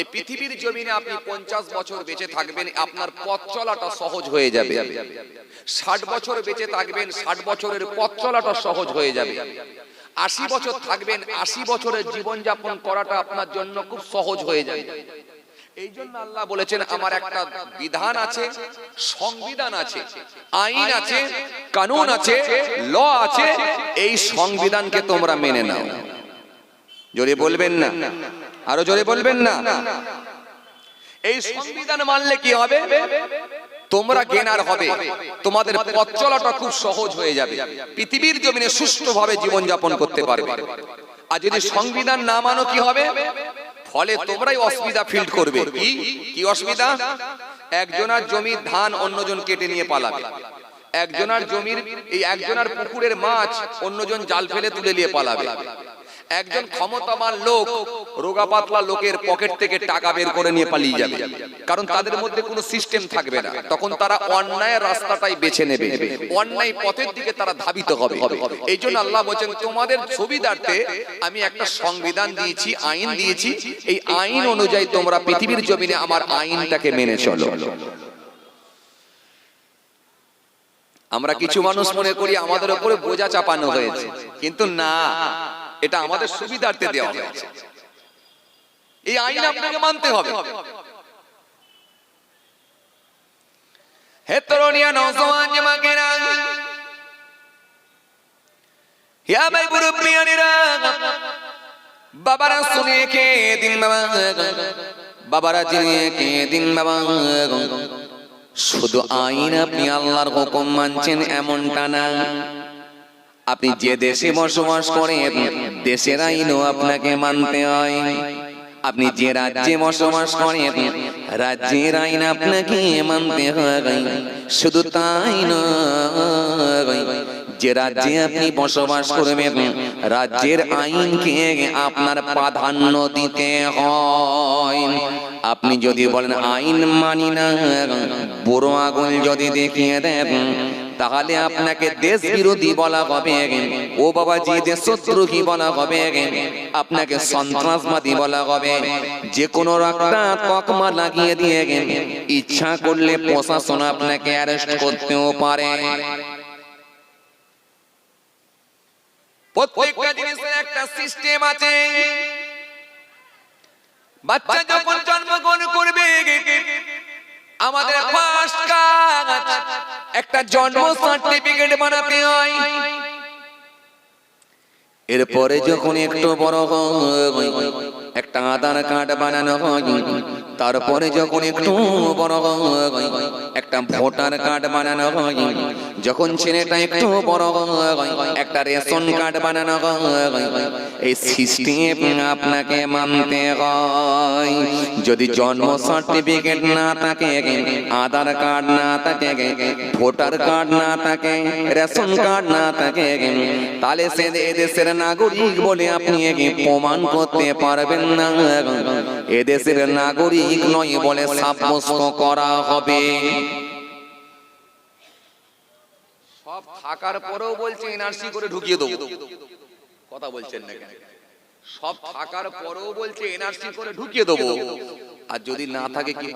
এই পৃথিবীর জমিনে আপনি পঞ্চাশ বছর বেঁচে থাকবেন, আপনার পথ চলাটা সহজ হয়ে যাবে। ষাট বছর বেঁচে থাকবেন, ষাট বছরের পথ চলাটা সহজ হয়ে যাবে। আশি বছর থাকবেন, আশি বছরের জীবনযাপন করাটা আপনার জন্য খুব সহজ হয়ে যাবে। এই জন্য আল্লাহ বলেছেন, আমার একটা বিধান আছে, সংবিধান আছে, আইন আছে, কানুন আছে, ল আছে, এই সংবিধানকে তোমরা মেনে নাও। জোরে বলবেন না। আরও জোরে বলবেন না? এই সংবিধান মানলে কি হবে? তোমরা জ্ঞানার হবে। তোমাদের পথ চলাটা খুব সহজ হয়ে যাবে। পৃথিবীর জমিনে সুষ্ঠুভাবে জীবনযাপন করতে পারবে। আর যদি সংবিধান না মানো কি হবে? ফলে তোমরাই অসুবিধা ফিল্ড করবে। কি? কি অসুবিধা? একজনের জমির ধান অন্যজন কেটে নিয়ে পালাবে। একজনের জমির এই একজনের পুকুরের মাছ অন্যজন জাল ফেলে তুলে নিয়ে পালাবে। একজন ক্ষমতাবান লোক রোগা পাতলা লোকের পকেট থেকে টাকা বের করে নিয়ে পালিয়ে যাবে। কারণ তাদের মধ্যে কোনো সিস্টেম থাকবে না। তখন তারা অন্যায়ের রাস্তাটাই বেছে নেবে। অন্যায় পথের দিকে তারা ধাবিত হবে। এই জন্য আল্লাহ বলছেন, তোমাদের সুবিধার্থে আমি একটা সংবিধান দিয়েছি, আইন দিয়েছি। এই আইন অনুযায়ী তোমরা পৃথিবীর জমিনে আমার আইনটাকে মেনে চলো। আমরা কিছু মানুষ মনে করি আমাদের উপরে বোঝা চাপানো হয়েছে। কিন্তু না, এটা আমাদের সুবিধার্থে দেওয়া হয়েছে। এই আইন আপনাকে মানতে হবে। হে তরুণিয়া নওজওয়ান জামাকেরা ভাই মুরব্বিয়ানেরা বাবারা শুনে কে দিন বাবা। বাবারা জেনে কে দিন বাবা। শুধু আইন আপনি আল্লাহর হুকুম মানছেন এমনটা না। আপনি যে দেশে বসবাস করেন দেশের আইনও আপনাকে মানতে হয়। আপনি যে রাজ্যে বসবাস করেন রাজ্যের আইন আপনাকে মানতে হয় শুধু তাই নয় যে রাজ্যে আপনি বসবাস করবেন রাজ্যের আইনকে আপনার প্রাধান্য দিতে হয়। আপনি যদি বলেন আইন মানি না বুড়ো আগুন যদি দেখিয়ে দেন তাহলে আপনাকে দেশ বিরোধী বলা হবে। ও বাবা জি দেশ শত্রুহী বলা হবে। আপনাকে সন্ত্রাসবাদী বলা হবে। যে কোনো একটা তকমা লাগিয়ে দিয়ে ইচ্ছা করলে প্রশাসন আপনাকে অ্যারেস্ট করতেও পারে। প্রত্যেকটা জিনিসের একটা সিস্টেম আছে। বাচ্চা যখন জন্মগ্রহণ আমাদের ফার্স্ট কাজ একটা জন্ম সার্টিফিকেট বানাতে হয়। এরপরে যখন একটু বড় হয় একটা আধার কার্ড বানানো হয়। তারপরে যখন একটু বড় হয় একটা ভোটার কার্ড বানানো হয়। যখন ছেলেটা একটু বড় একটা রেশন কার্ড বানানো এই আপনাকে মানতে হয়। যদি জন্ম সার্টিফিকেট না থাকে, আধার কার্ড না থাকে, ভোটার কার্ড না থাকে, রেশন কার্ড না থাকে, তাহলে সে এদেশের নাগরিক বলে আপনি প্রমাণ করতে পারবেন না। এদেশের নাগরিক নয় বলে সাব্যস্ত করা হবে। থাকার পরেও বলছে এনআরসি করে ঢুকিয়ে দেবো। কথা বলছেন না কেন? সব থাকার পরেও বলছে এনআরসি করে ঢুকিয়ে দেবো। আর যদি না থাকে কি?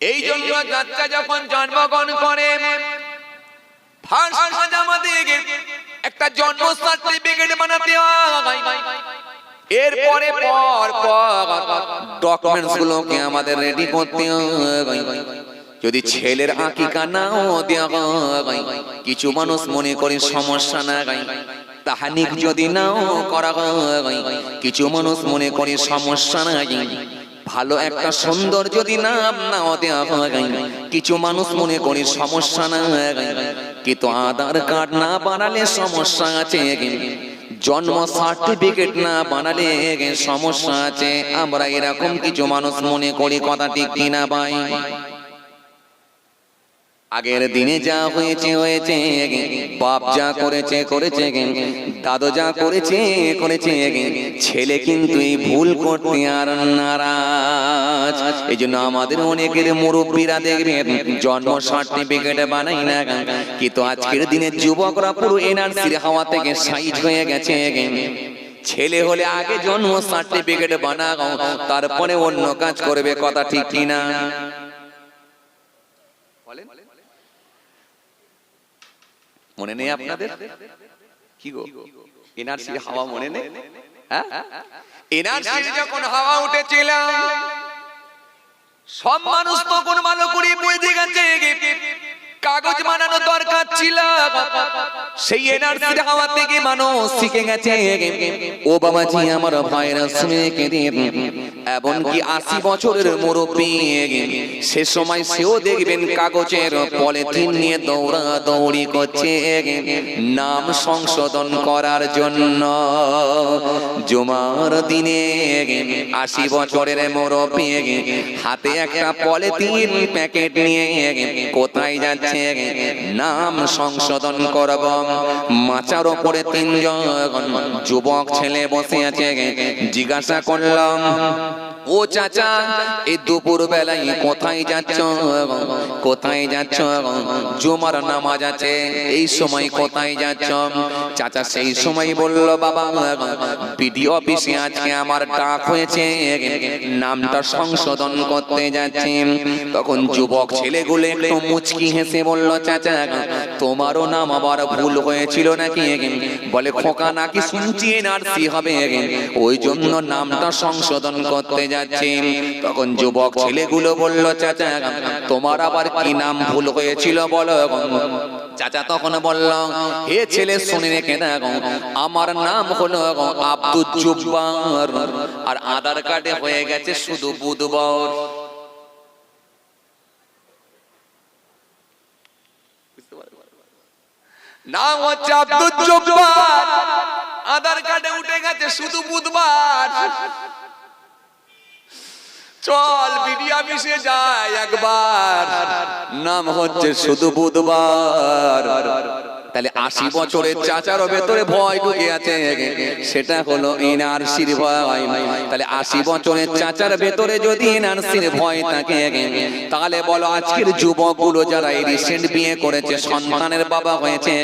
এই জন্য বাচ্চা যখন জন্মগ্রহণ করে, ফার্স্ট একটা জন্ম সার্টিফিকেট বানাতে হয়। এরপরে পর পর ডকুমেন্টস গুলোকে আমাদের রেডি করতে যদি ছেলের আকিকা নাও দেওয়া কিছু মানুষ মনে করে সমস্যা না তাহানিক যদি নাও করা কিছু মানুষ মনে করে সমস্যা নাই। ভালো একটা সুন্দর যদি নাম নাও দেওয়া কিছু মানুষ মনে করে সমস্যা না কিন্তু আধার কার্ড না বানালে সমস্যা আছে জন্ম সার্টিফিকেট না বানালে সমস্যা আছে। আমরা এরকম কিছু মানুষ মনে করি কথা ঠিক কিনা ভাই? আগের দিনে যা হয়েছে হয়েছে, বাপ যা করেছে করেছে, দাদু যা করেছে করেছে, ছেলে কিন্তু এই ভুল করতে আর নারাজ। এই জন্য আমাদের অনেকের মুরব্বীরা দেখবে জন্ম সার্টিফিকেট বানাই না। কিন্তু আজকের দিনে যুবকরা পুরো এনআরসির হাওয়া থেকে সাইজ হয়ে গেছে। ছেলে হলে আগে জন্ম সার্টিফিকেট বানাও, তারপরে অন্য কাজ করবে, কথা ঠিক কিনা? বলেন। মনে নেই আপনাদের? কি গো? এনআরসির হাওয়া মনে নেই? হ্যাঁ? এনআরসির যখন হাওয়া উঠেছিল সব মানুষ তখন ভালো করে বুঝে গেছে কাগজ বানানো দরকার ছিল। সেই এনআরসির হাওয়া থেকে মানুষ শিখে গেছে। ও বাবাজি আমার ভাইরা শুনে কেঁদে এমনকি আশি বছরের মুরব্বী সে সময় সেও দেখবেন কাগজের পলিথিন নিয়ে দৌড়া দৌড়ি করছে। নাম সংশোধন করার জন্য জুমার দিনে আশি বছরের মুরব্বী হাতে একটা পলিথিন প্যাকেট নিয়ে কোথায় যাচ্ছে? নাম সংশোধন করব। মাচার ওপরে তিনজন যুবক ছেলে বসে আছে। জিজ্ঞাসা করলাম ও চাচা এই দুপুর বেলায় কোথায় যাচ্ছ? কোথায় যাচ্ছ? জুমার নামাজ আছে, এই সময় কোথায় যাচ্ছ? চাচা সেই সময় বলল, বাবা বিডি অফিসে আজকে আমার ডাক হয়েছে, নামটা সংশোধন করতে যাচ্ছি। তখন যুবক ছেলেগুলো একটু মুচকি হেসে বলল, চাচা, তোমারও নাম আবার ভুল হয়েছিল নাকি? বলে, খোকা নাকি শুনছি নার্সি হবে। ওই জন্য নামটা সংশোধন করতে যাচ্ছি তখন যুবক ছেলেগুলো বলল, চাচা, তোমার আবার কি নাম ভুল হয়েছিল বলো চাচা তখন বলল হে ছেলে শুনে রেখে দেখো আমার নাম হলো আব্দুল জুব্বার, আর আধার কার্ডে হয়ে গেছে শুধু বুধবার। নাম হচ্ছে আব্দুল জব্বার, আধার কার্ডে উঠে গেছে শুধু বুধবার। চল বিডিয়া মিশে যায় একবার। নাম হচ্ছে শুধু বুধবার। তাহলে আশি বছরের চাচারও ভেতরে ভয় ঢুকে আছে সেটা হলো এনআরসির ভয়। তাহলে আশি বছরের চাচার ভেতরে যদি এনআরসির ভয় থাকে। তাহলে বলো আজকের যুবকগুলো যারা এই রিসেন্ট বিয়ে করেছে সন্তানের বাবা হয়েছে।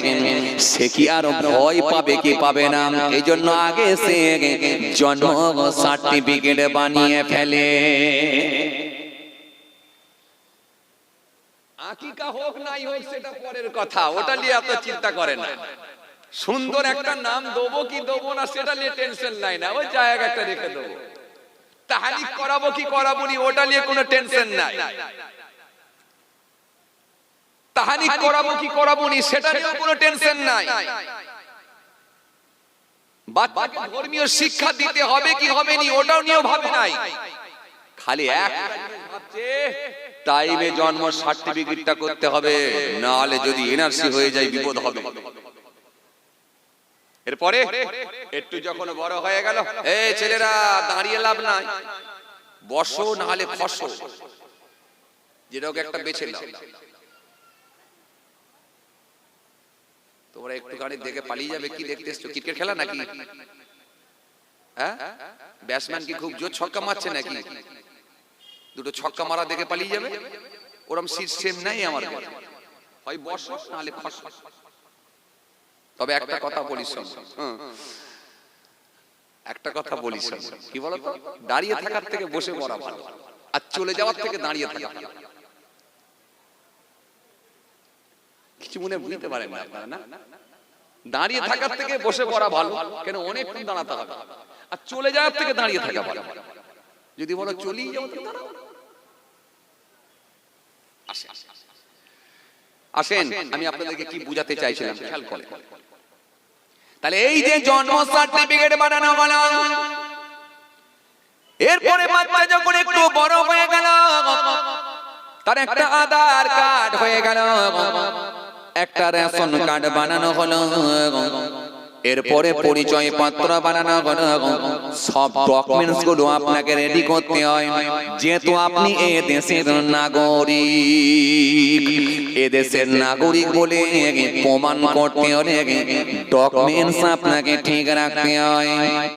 সে কি আর ভয় পাবে কি পাবে না? এই জন্য আগে সে জন্ম সার্টিফিকেট বানিয়ে ফেলে। আকিকা হোক নাই হোক সেটা পরের কথা। ওটা নিয়ে এত চিন্তা করে না। সুন্দর একটা নাম দেবো কি দেবো না সেটা নিয়ে টেনশন নাই না। ওই জায়গা একটা রেখে দেবো। করাবো কি করাবো নি ওটা নিয়ে কোনো টেনশন নাই। তাহানি করাবো কি করাবো নি সেটা নিয়ে কোনো টেনশন নাই। বাচ্চাকে ধর্মীয় শিক্ষা দিতে হবে কি হবে নি ওটাও নিয়েও ভাবে নাই। খালি এক ভাবছে টাইমে জন্ম সার্টিফিকেটটা করতে হবে না হলে যদি এনআরসি হয়ে যায় বিপদ হবে। এরপরে একটু যখন বড় হয়ে গেল এই ছেলেরা, দাঁড়িয়ে লাভ নাই। বসো না হলে খসো যেটাকে একটা বেছে নাও। তোমরা একটু গাড়ি দেখে পালিয়ে যাবে, কি দেখতে এসছো? ক্রিকেট খেলা নাকি? হ্যাঁ? ব্যাটসম্যান কি খুব জোর ছক্কা মারছে নাকি? দুটো ছক্কা মারা দেখে পালিয়ে যাবে? ওরম সিস্টেম নাই আমার। হয় বসো, নাহলে খসো তবে একটা কথা বলি শোন। একটা কথা বলি শোন। কি বলতো? দাঁড়িয়ে থাকার থেকে বসে পড়া ভালো। আর চলে যাওয়ার থেকে দাঁড়িয়ে থাকা কিছু মনে বুঝতে পারেন না আপনারা, না? দাঁড়িয়ে থাকার থেকে বসে পড়া ভালো, কেন অনেকক্ষণ দাঁড়াতে হবে। আর চলে যাওয়ার থেকে দাঁড়িয়ে থাকা ভালো। যদি বলো চলিয়ে যাও। আসেন আমি আপনাদেরকে কি বুঝাতে চাইছিলাম খেয়াল করেন। তাহলে এই যে জন্ম সার্টিফিকেট বানানো হলো এরপরে বাচ্চা যখন একটু বড় হয়ে গেল তার একটা আধার কার্ড হয়ে গেল একটা রেশন কার্ড বানানো হলো এরপরে পরিচয় পত্র বানানো হলো সব ডকুমেন্টসগুলো আপনাকে রেডি করতে হয়। যেহেতু আপনি এ দেশের নাগরিক, এ দেশের নাগরিক বলে প্রমাণ করতে হলে ডকুমেন্টস আপনাকে ঠিক রাখতে হয়।